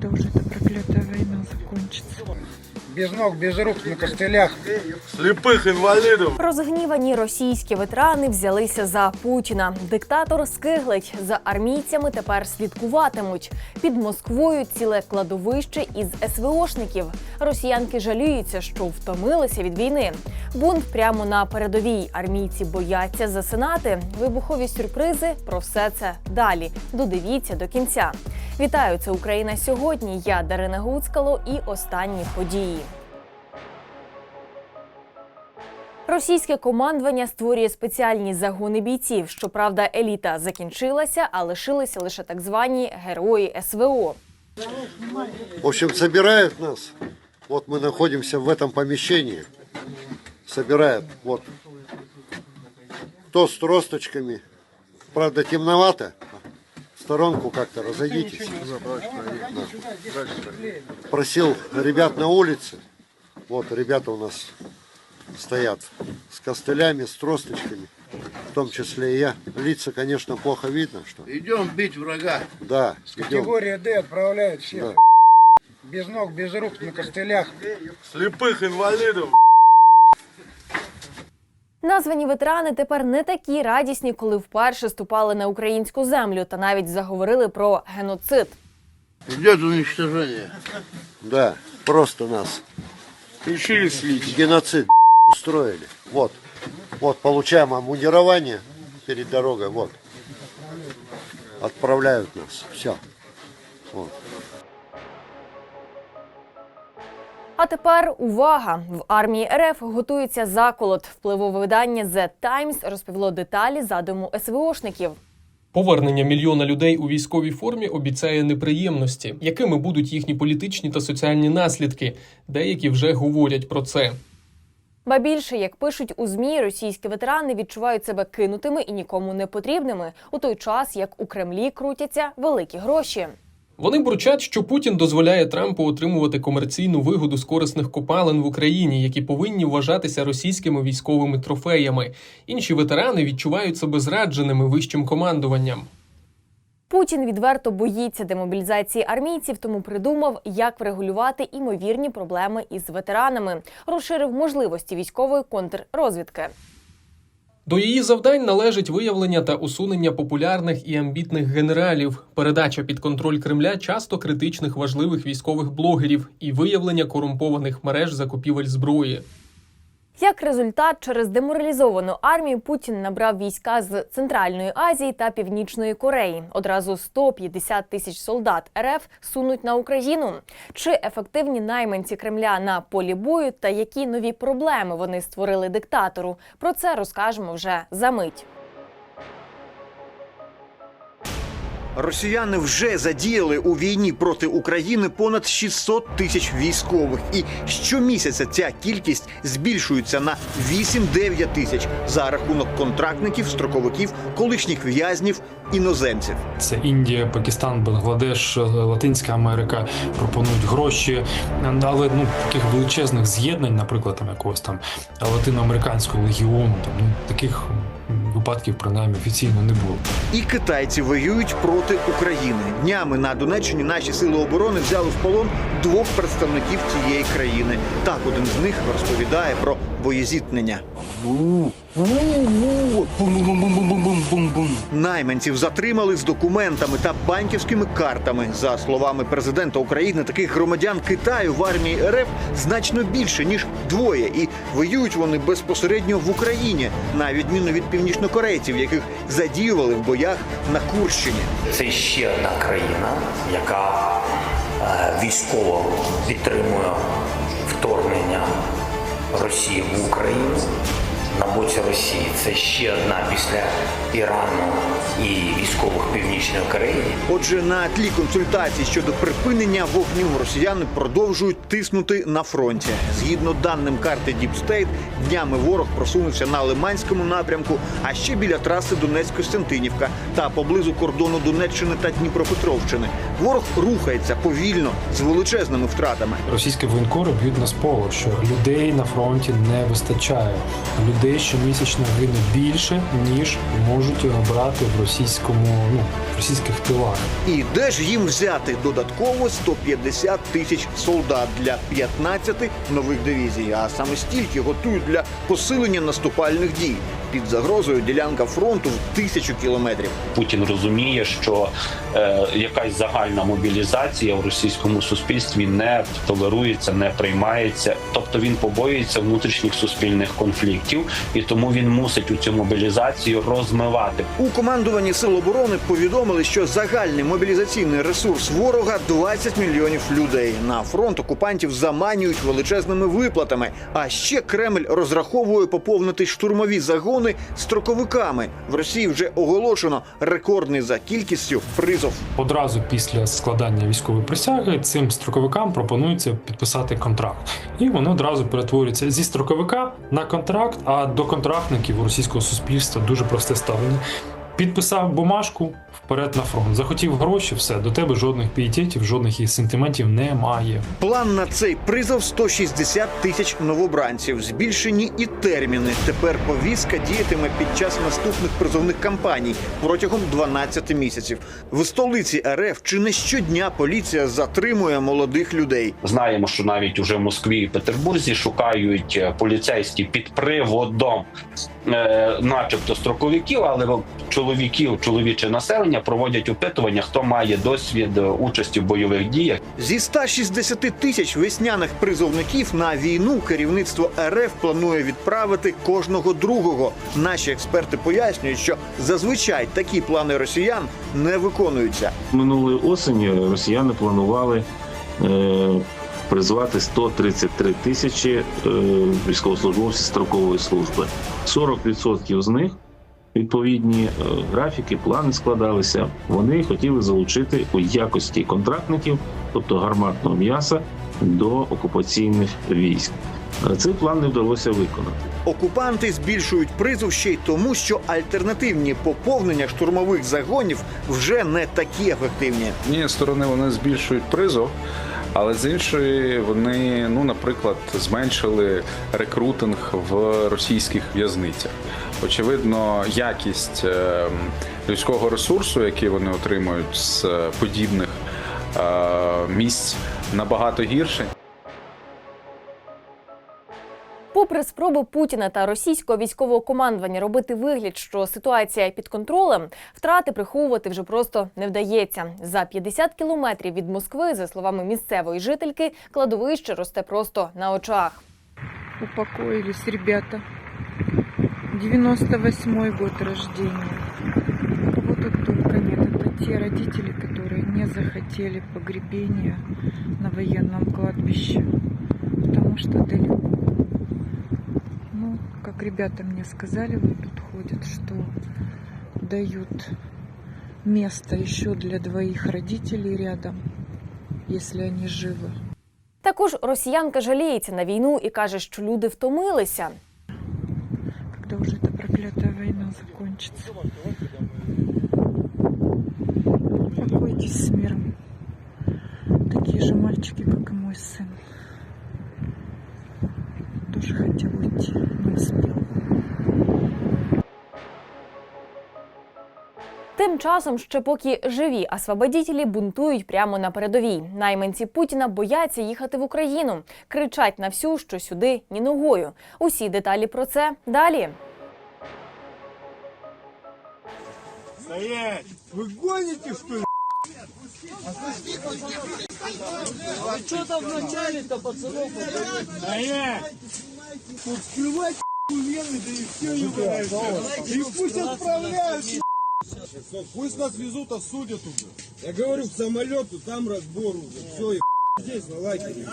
когда уже эта проклятая война закончится. Без ног, без рук, на костылях. Слепых инвалидов. Розгнівані російські ветерани взялися за Путіна. Диктатор скиглить за армійцями. Тепер слідкуватимуть під Москвою ціле кладовище із СВОшників. Росіянки жаліються, що втомилися від війни. Бунт прямо на передовій. Армійці бояться засинати. Вибухові сюрпризи. Про все це далі. Додивіться до кінця. Вітаю, це Україна сьогодні. Я Дарина Гуцкало і останні події. Російське командування створює спеціальні загони бійців. Щоправда, еліта закінчилася, а лишилися лише так звані герої СВО. В общем, собирают нас. Вот мы находимся в этом помещении. Собирают. Вот. Кто с тросточками. Правда, темновато. Сторонку как-то разойдитесь. Просил ребят на улице. Вот ребята у нас стоят с костылями, с тросточками. В том числе и я. Лица, конечно, плохо видно, что. Идем бить врага. Да, идем. Категория D отправляют всех. Да. Без ног, без рук, на костылях. Слепых инвалидов. Названі ветерани тепер не такі радісні, коли вперше ступали на українську землю та навіть заговорили про геноцид. Идет уничтожение. Да, просто нас Решили слить. геноцид устроили. Вот. Вот получаем обмундирование перед дорогой. Вот. Отправляют нас. Все. Вот. А тепер увага! В армії РФ готується заколот. Впливове видання The Times розповіло деталі задуму СВОшників. Повернення мільйона людей у військовій формі обіцяє неприємності, якими будуть їхні політичні та соціальні наслідки. Деякі вже говорять про це. Ба більше, як пишуть у змі, російські ветерани відчувають себе кинутими і нікому не потрібними у той час, як у Кремлі крутяться великі гроші. Вони бурчать, що Путін дозволяє Трампу отримувати комерційну вигоду з корисних копалин в Україні, які повинні вважатися російськими військовими трофеями. Інші ветерани відчувають себе зрадженими вищим командуванням. Путін відверто боїться демобілізації армійців, тому придумав, як врегулювати імовірні проблеми із ветеранами, розширив можливості військової контррозвідки. До її завдань належить виявлення та усунення популярних і амбітних генералів, передача під контроль Кремля часто критичних важливих військових блогерів і виявлення корумпованих мереж закупівель зброї. Як результат, через деморалізовану армію Путін набрав війська з Центральної Азії та Північної Кореї. Одразу 150 тисяч солдат РФ сунуть на Україну. Чи ефективні найманці Кремля на полі бою та які нові проблеми вони створили диктатору? Про це розкажемо вже за мить. Росіяни вже задіяли у війні проти України понад 600 тисяч військових, і щомісяця ця кількість збільшується на 8-9 тисяч за рахунок контрактників, строковиків, колишніх в'язнів, іноземців. Це Індія, Пакистан, Бангладеш, Латинська Америка пропонують гроші, але ну таких величезних з'єднань, наприклад, там якогось там латиноамериканського легіону, там ну таких випадків принаймні офіційно не було. І китайці воюють проти України. Днями на Донеччині наші сили оборони взяли в полон двох представників цієї країни. Так один з них розповідає про боєзіткнення. Найманців затримали з документами та банківськими картами. За словами президента України, таких громадян Китаю в армії РФ значно більше ніж двоє, і воюють вони безпосередньо в Україні, на відміну від північнокорейців, яких задіювали в боях на Курщині. Це ще одна країна, яка е, військово підтримує вторгнення Росії в Україну на боці Росії. Це ще одна після Ірану і військових Північної Кореї. Отже, на тлі консультацій щодо припинення вогню росіяни продовжують тиснути на фронті. Згідно даним карти Deep State, днями ворог просунувся на Лиманському напрямку, а ще біля траси Донецьк-Костянтинівка та поблизу кордону Донеччини та Дніпропетровщини. Ворог рухається повільно з величезними втратами. Російські воєнкори б'ють на сполох, що людей на фронті не вистачає. Людей людей щомісячно гине більше, ніж можуть брати в російському, ну в російських тилах. І де ж їм взяти додатково 150 тисяч солдат для 15 нових дивізій, а саме стільки готують для посилення наступальних дій. Під загрозою ділянка фронту в тисячу кілометрів. Путін розуміє, що е, якась загальна мобілізація в російському суспільстві не толерується, не приймається. Тобто він побоюється внутрішніх суспільних конфліктів, і тому він мусить у цю мобілізацію розмивати. У командуванні сил оборони повідомили, що загальний мобілізаційний ресурс ворога 20 мільйонів людей. На фронт окупантів заманюють величезними виплатами. А ще Кремль розраховує поповнити штурмові загони строковиками. В Росії вже оголошено рекордний за кількістю призов. Одразу після складання військової присяги цим строковикам пропонується підписати контракт, і вони одразу перетворюються зі строковика на контракт. А до контрактників у російського суспільства дуже просте ставлення. Підписав бумажку вперед на фронт. Захотів гроші, все до тебе жодних пієтетів, жодних і сентиментів немає. План на цей призов 160 тисяч новобранців. Збільшені і терміни. Тепер повістка діятиме під час наступних призовних кампаній протягом 12 місяців. В столиці РФ чи не щодня поліція затримує молодих людей. Знаємо, що навіть уже в Москві і Петербурзі шукають е, поліцейські під приводом, начебто строковиків, але чоловіків, чоловіче населення проводять опитування, хто має досвід е, участі в бойових діях. Зі 160 тисяч весняних призовників на війну керівництво РФ планує відправити кожного другого. Наші експерти пояснюють, що зазвичай такі плани росіян не виконуються. Минулої осені росіяни планували е, призвати 133 тисячі е, військовослужбовців строкової служби. 40% з них відповідні е, графіки, плани складалися. Вони хотіли залучити у якості контрактників, тобто гарматного м'яса, до окупаційних військ. Е, Цей план не вдалося виконати. Окупанти збільшують призов ще й тому, що альтернативні поповнення штурмових загонів вже не такі ефективні. З однієї сторони вони збільшують призов, але з іншої вони, ну, наприклад, зменшили рекрутинг в російських в'язницях. Очевидно, якість е, людського ресурсу, який вони отримують з е, подібних е, місць, набагато гірше. Попри спроби Путіна та російського військового командування робити вигляд, що ситуація під контролем, втрати приховувати вже просто не вдається. За 50 кілометрів від Москви, за словами місцевої жительки, кладовище росте просто на очах. Упокоились ребята. 98 год рождения. Тут только нет. Это те родители, которые не захотели погребения на военном кладбище. Потому что далеко. Ну, как ребята мне сказали, вот тут ходят, что дают место еще для двоих родителей рядом, если они живы. Також росіянка жаліється на війну і каже, що люди втомилися. Когда уже эта проклятая война закончится. Упокойтесь с миром. Такие же мальчики, как и мой сын. Тоже хотел уйти, не. Тим часом, ще поки живі освободітелі бунтують прямо на передовій. Найманці Путіна бояться їхати в Україну, кричать на всю, що сюди ні ногою. Усі деталі про це далі. Стоять! Вы гоните, что ли? А что там вначале-то, пацанов? Стоять! Тут скрывать да и все, И пусть отправляют, Пусть нас везут, осудят уже. Я говорю, к самолету, там разбор уже. Все, и здесь, на лагере.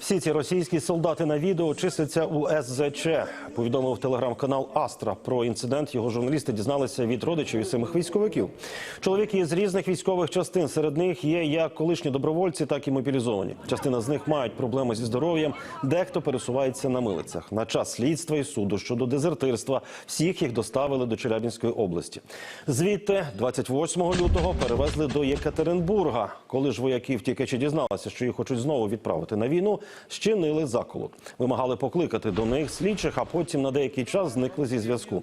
Всі ці російські солдати на відео числяться у СЗЧ. Повідомив телеграм-канал Астра. Про інцидент його журналісти дізналися від родичів і самих військовиків. Чоловіки з різних військових частин серед них є як колишні добровольці, так і мобілізовані. Частина з них мають проблеми зі здоров'ям. Дехто пересувається на милицях. На час слідства і суду щодо дезертирства всіх їх доставили до Челябінської області. Звідти 28 лютого перевезли до Єкатеринбурга. Коли ж вояки втікачі дізналися, що їх хочуть знову відправити на війну, щинили заколот. Вимагали покликати до них слідчих, а потім на деякий час зникли зі зв'язку.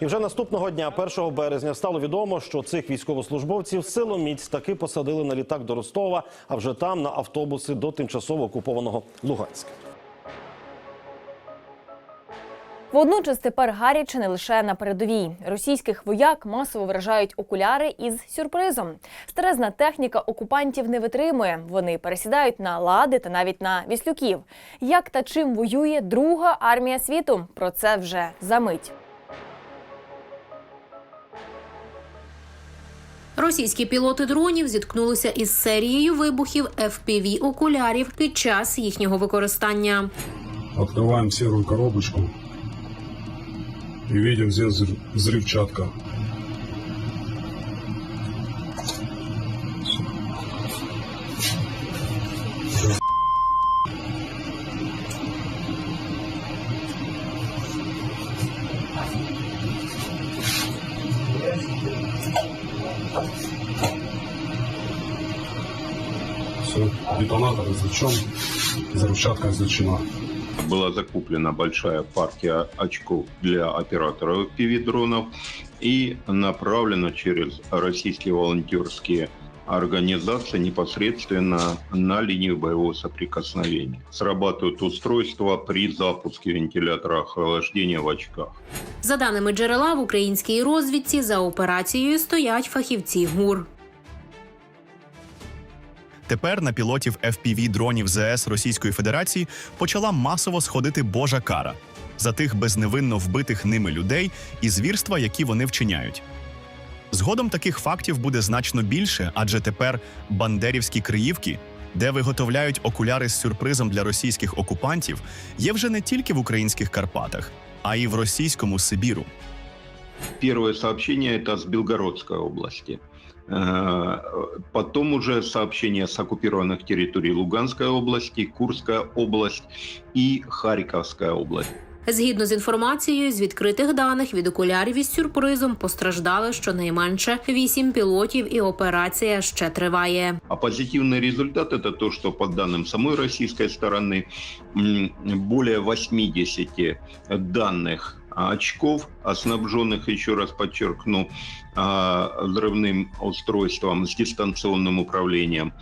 І вже наступного дня, 1 березня, стало відомо, що цих військовослужбовців силоміць таки посадили на літак до Ростова, а вже там на автобуси до тимчасово окупованого Луганська. Водночас тепер гаряче не лише на передовій. Російських вояк масово вражають окуляри із сюрпризом. Старезна техніка окупантів не витримує. Вони пересідають на лади та навіть на віслюків. Як та чим воює друга армія світу? Про це вже за мить. Російські пілоти дронів зіткнулися із серією вибухів fpv окулярів під час їхнього використання. Открываем серую коробочку и видим здесь взрыв- взрывчатка. Все, детонатор извлечен, взрывчатка извлечена. Была закуплена большая партия очков для операторов FPV-дронов и направлена через российские волонтерские организации непосредственно на линию боевого соприкосновения. Срабатывают устройства при запуске вентилятора охлаждения в очках. За даними джерела в українській розвідці, за операцією стоять фахівці ГУР. Тепер на пілотів fpv дронів ЗС Російської Федерації почала масово сходити Божа кара за тих безневинно вбитих ними людей і звірства, які вони вчиняють. Згодом таких фактів буде значно більше, адже тепер бандерівські криївки, де виготовляють окуляри з сюрпризом для російських окупантів, є вже не тільки в українських Карпатах, а й в російському Сибіру. Первое сообщение это с Белгородской области. Э, Потом уже сообщения с оккупированных территорий Луганской области, Курская область и Харьковская область. Згідно з інформацією з відкритих даних від окулярів із сюрпризом постраждали щонайменше вісім пілотів, і операція ще триває. А позитивный результат это то, что по данным самой российской стороны м, более 80 данных очков, снабженных, еще раз подчеркну, а, взрывным устройством с дистанционным управлением,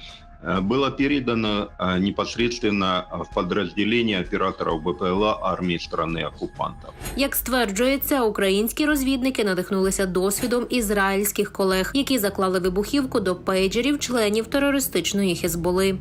э, было передано а, непосредственно в подразделение операторов БПЛА армии страны-оккупантов. Як стверджується, українські розвідники надихнулися досвідом ізраїльських колег, які заклали вибухівку до пейджерів членів терористичної хезболи.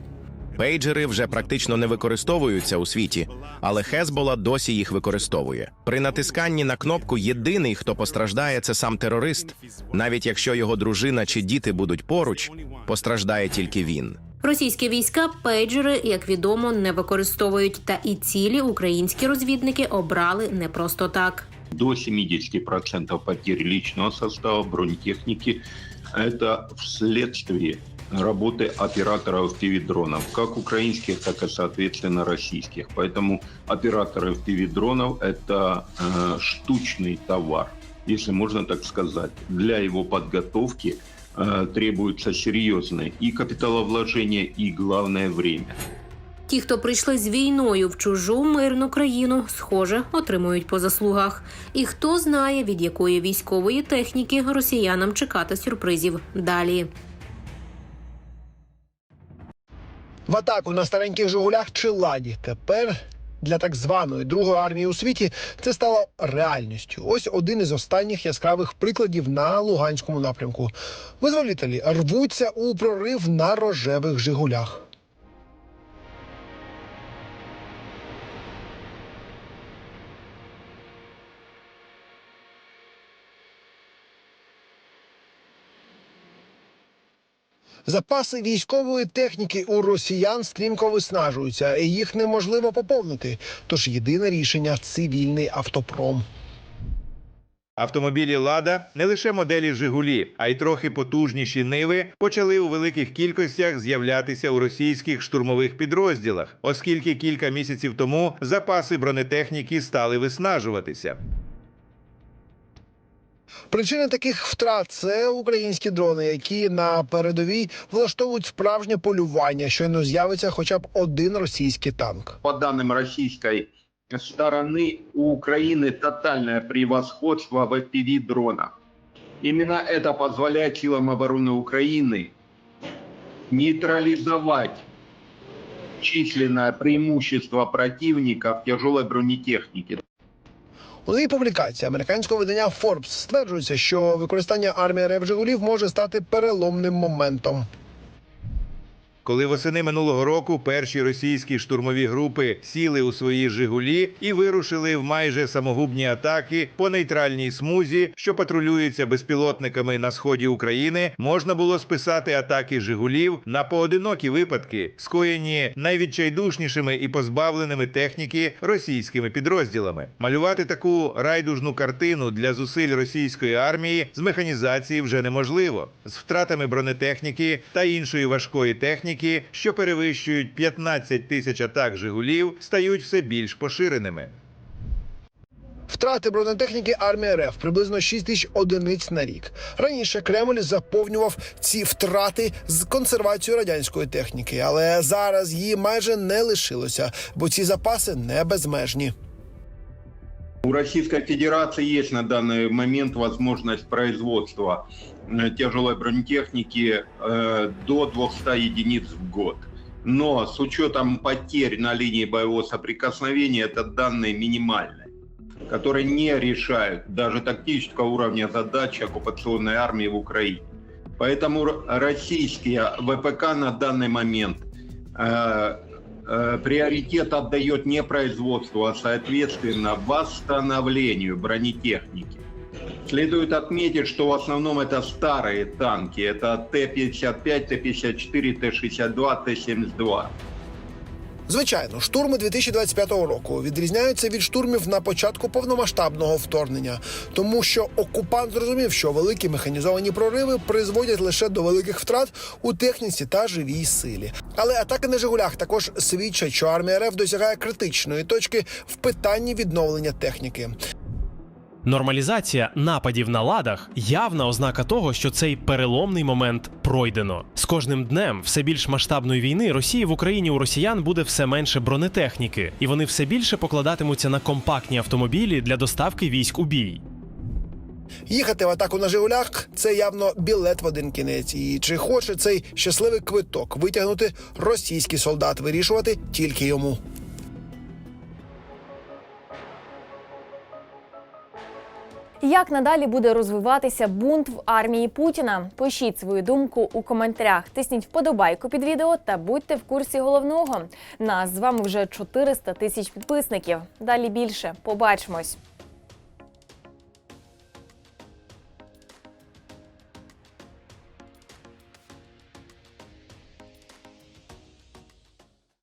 Пейджери вже практично не використовуються у світі, але Хезбола досі їх використовує. При натисканні на кнопку єдиний, хто постраждає, це сам терорист. Навіть якщо його дружина чи діти будуть поруч, постраждає тільки він. Російські війська пейджери, як відомо, не використовують, та і цілі українські розвідники обрали не просто так. До 70% потерь личного состава бронетехники – это вследствие работы операторов FPV-дронов, как украинских, так и, соответственно, российских. Поэтому операторы FPV-дронов – это э, штучный товар, если можно так сказать. Для его подготовки э, требуются серьезные и капиталовложения, и, главное, время. Ті, хто прийшли з війною в чужу мирну країну, схоже, отримують по заслугах. І хто знає, від якої військової техніки росіянам чекати сюрпризів далі. В атаку на стареньких Жигулях чи ладі. Тепер для так званої другої армії у світі це стало реальністю. Ось один із останніх яскравих прикладів на Луганському напрямку. Визволітелі рвуться у прорив на рожевих Жигулях. Запаси військової техніки у росіян стрімко виснажуються, і їх неможливо поповнити. Тож єдине рішення цивільний автопром. Автомобілі Лада не лише моделі Жигулі, а й трохи потужніші ниви почали у великих кількостях з'являтися у російських штурмових підрозділах, оскільки кілька місяців тому запаси бронетехніки стали виснажуватися. Причини таких втрат це українські дрони, які на передовій влаштовують справжнє полювання. Щойно з'явиться хоча б один російський танк. По данным российской стороны, у Украины тотальное превосходство в FPV-дронах. Именно это позволяет силам обороны Украины нейтрализовать численное преимущество противника в тяжелой бронетехнике. У новій публікації американського видання Forbes стверджується, що використання армії РФ Жигулів може стати переломним моментом. Коли восени минулого року перші російські штурмові групи сіли у свої Жигулі і вирушили в майже самогубні атаки по нейтральній смузі, що патрулюється безпілотниками на сході України, можна було списати атаки Жигулів на поодинокі випадки, скоєні найвідчайдушнішими і позбавленими техніки російськими підрозділами. Малювати таку райдужну картину для зусиль російської армії з механізації вже неможливо з втратами бронетехніки та іншої важкої техніки, що перевищують 15 тисяч атак Жигулів, стають все більш поширеними. Втрати бронетехніки армії РФ приблизно 6 тисяч одиниць на рік. Раніше Кремль заповнював ці втрати з консервацією радянської техніки, але зараз її майже не лишилося, бо ці запаси не безмежні. У Российской Федерации есть на данный момент возможность производства тяжелой бронетехники э, до 200 единиц в год. Но с учетом потерь на линии боевого соприкосновения это данные минимальные, которые не решают даже тактического уровня задачи оккупационной армии в Украине. Поэтому российские ВПК на данный момент э, э, приоритет отдает не производству, а соответственно восстановлению бронетехники. Следует отметить, что в основном это старые танки. Это Т-55, Т-54, Т-62, Т-72. Звичайно, штурми 2025 року відрізняються від штурмів на початку повномасштабного вторгнення, тому що окупант зрозумів, що великі механізовані прориви призводять лише до великих втрат у техніці та живій силі. Але атаки на Жигулях також свідчать, що армія РФ досягає критичної точки в питанні відновлення техніки. Нормалізація нападів на ладах явна ознака того, що цей переломний момент пройдено. З кожним днем все більш масштабної війни Росії в Україні у росіян буде все менше бронетехніки, і вони все більше покладатимуться на компактні автомобілі для доставки військ у бій. Їхати в атаку на Жигулях це явно білет в один кінець. І чи хоче цей щасливий квиток витягнути російський солдат, вирішувати тільки йому. Як надалі буде розвиватися бунт в армії Путіна? Пишіть свою думку у коментарях, тисніть вподобайку під відео та будьте в курсі головного. Нас з вами вже 400 тисяч підписників. Далі більше. Побачимось.